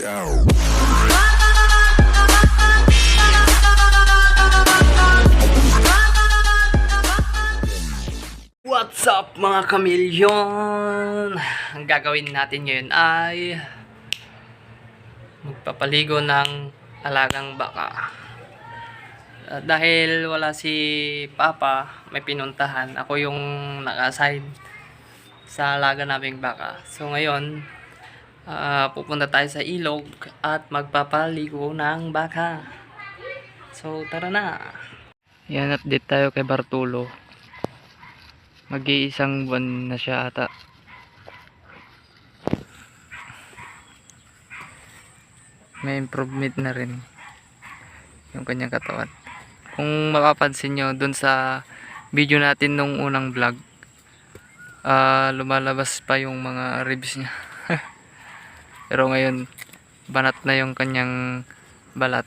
What's up mga kamilyon? Ang gagawin natin ngayon ay magpapaligo ng alagang baka. Ah, dahil wala si Papa, may pinuntahan. Ako yung naka-assign sa alaga naming baka. So ngayon, ah, pupunta tayo sa ilog at magpapaligo ng baka. So tara na. Yan at dito tayo kay Bartulo. Mag-iisang buwan na siya ata. May improvement na rin yung kanyang katawan. Kung mapapansin nyo dun sa video natin nung unang vlog, ah lumalabas pa yung mga ribs niya. Pero ngayon, banat na yung kanyang balat.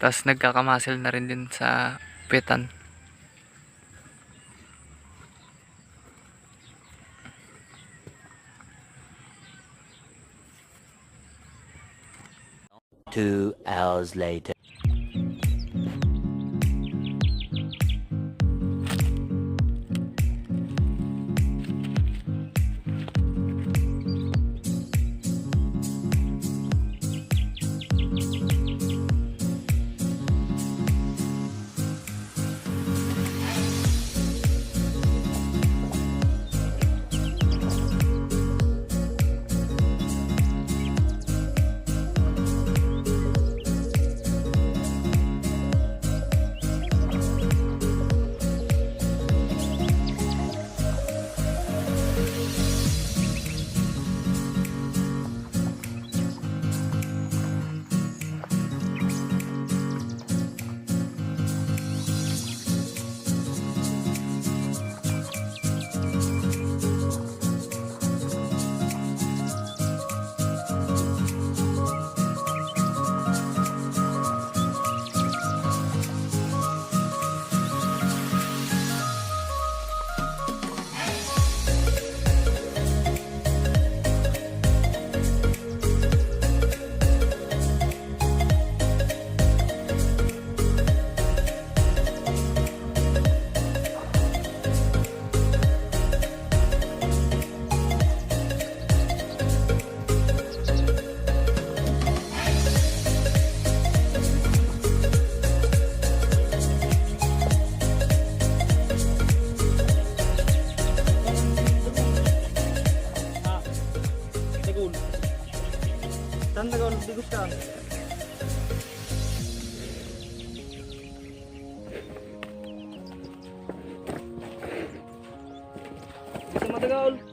Tapos nagkakamasil na rin din sa petan. Two hours later. Ka. Bisa matagal.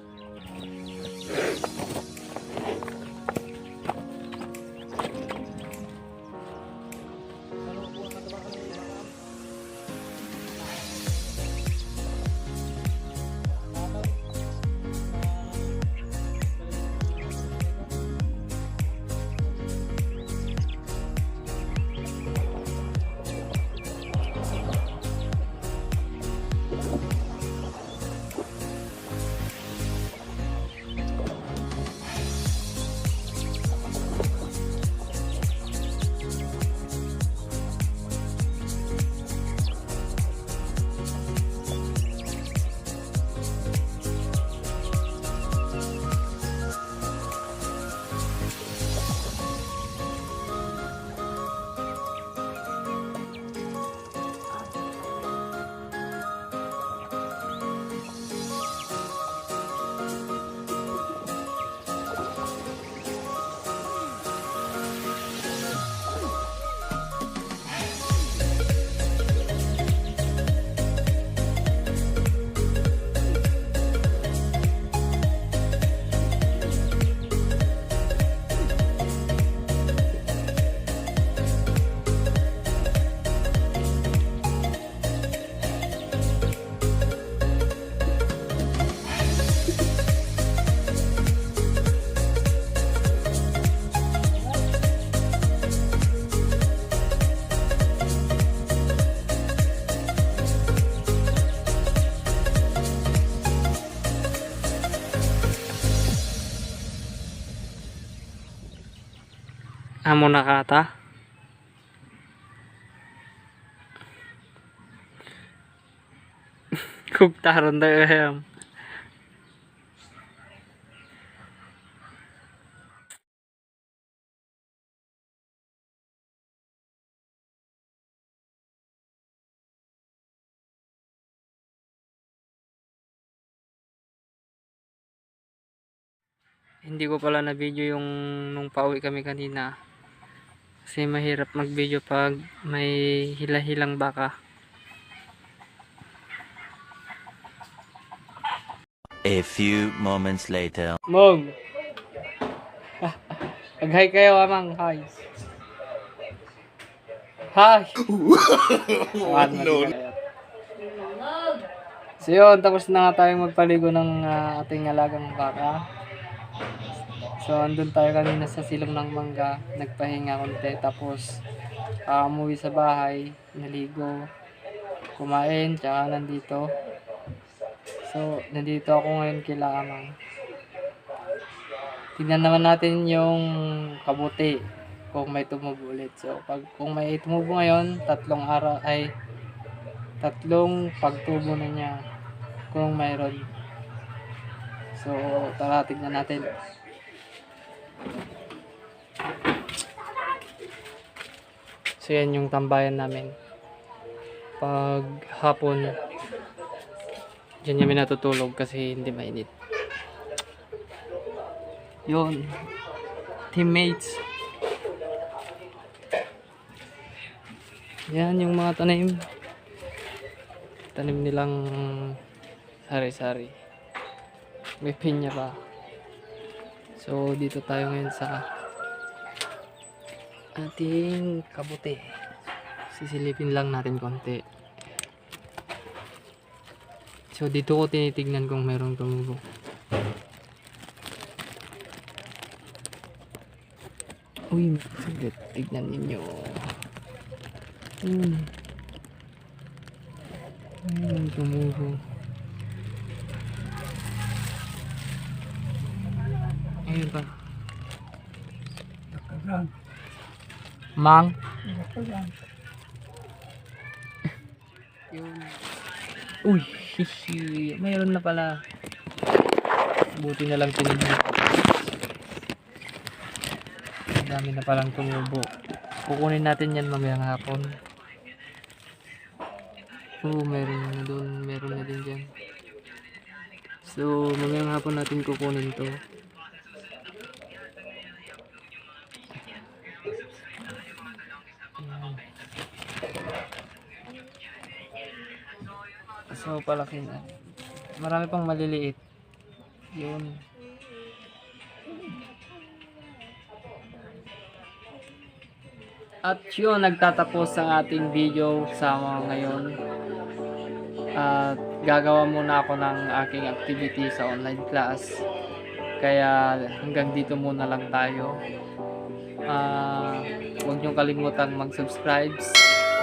Amo na kata. Kugtaron daw yan. Hindi ko pala na video yung nung pauwi kami kanina. Kasi mahirap mag video pag may hila-hilang baka. A few moments later. Mog! Mag-hi kayo, amang. Hi. Hi! no, So yun, tapos na nga tayong magpaligo ng ah, ating alagang baka. So andun tayo kanina sa silong ng mangga, nagpahinga konti, tapos ah, umuwi sa bahay, naligo, kumain, tsaka nandito. So, nandito ako ngayon kila Amang. Tingnan naman natin yung kabuti kung may tumubo ulit. So, pag kung may tumubo ngayon, tatlong araw ay tatlong pagtubo na niya kung mayroon. So, tara tingnan natin. So, yan yung tambayan namin. Pag hapon, Diyan kami natutulog kasi hindi mainit. Yun. Teammates. Yan yung mga tanim. Tanim nilang sari-sari. May pinya pa. So, dito tayo ngayon sa ating kabuti. Sisilipin lang natin konti. So dito ko tinitignan kung merong tumubo. Uy, saglit. Tignan ninyo. Hmm. Ayun, tumubo. Ayun pa. Mang? Yun. Uy, hihi. Mayroon na pala. Buti na lang tinignan. Ang dami na palang tumubo. Kukunin natin yan mamayang hapon. Oo, meron na doon. Meron na din dyan. So, mamayang hapon natin kukunin to. So, palaki na. Marami pang maliliit. Yun. At yun, nagtatapos ang ating video sa ngayon. At gagawa muna ako ng aking activity sa online class. Kaya hanggang dito muna lang tayo. Ah, huwag niyong kalimutan mag-subscribe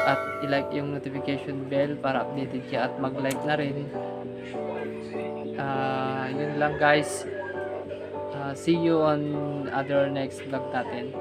at i-like yung notification bell para updated ka at mag-like na rin. Ah, yun lang guys. Ah, see you on other next vlog natin.